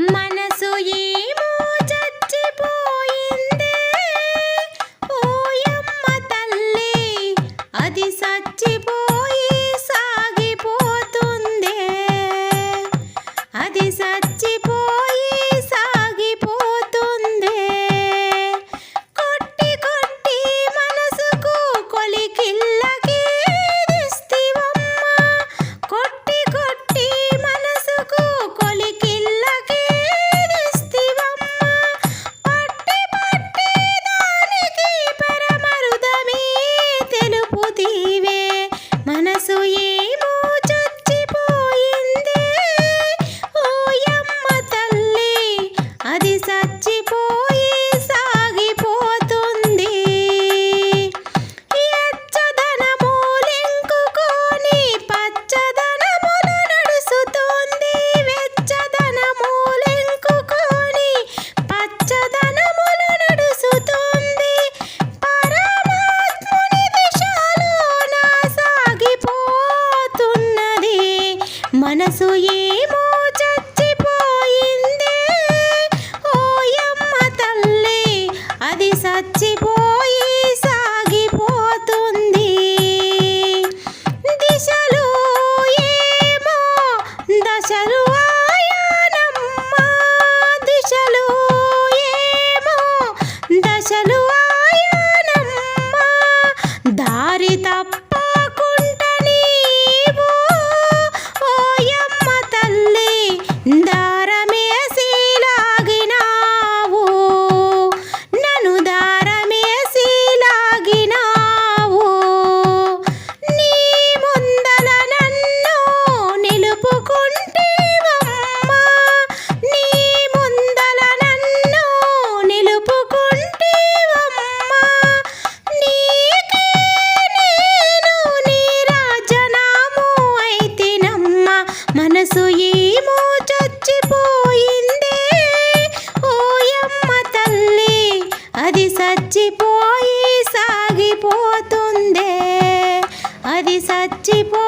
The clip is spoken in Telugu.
మనసు ఏమో చచ్చిపోయిందే. ఓయమ్మ తల్లి అది చచ్చిపోయి సాగిపోతుందే. అది సచ్చి తెలుపుతీవే మనసు మనసు ఏమో చచ్చిపోయిందే. ఓయమ్మ తల్లి అది చచ్చిపోయి సాగిపోతుంది. దిశలు ఏమో దశలు అది సచ్చిపో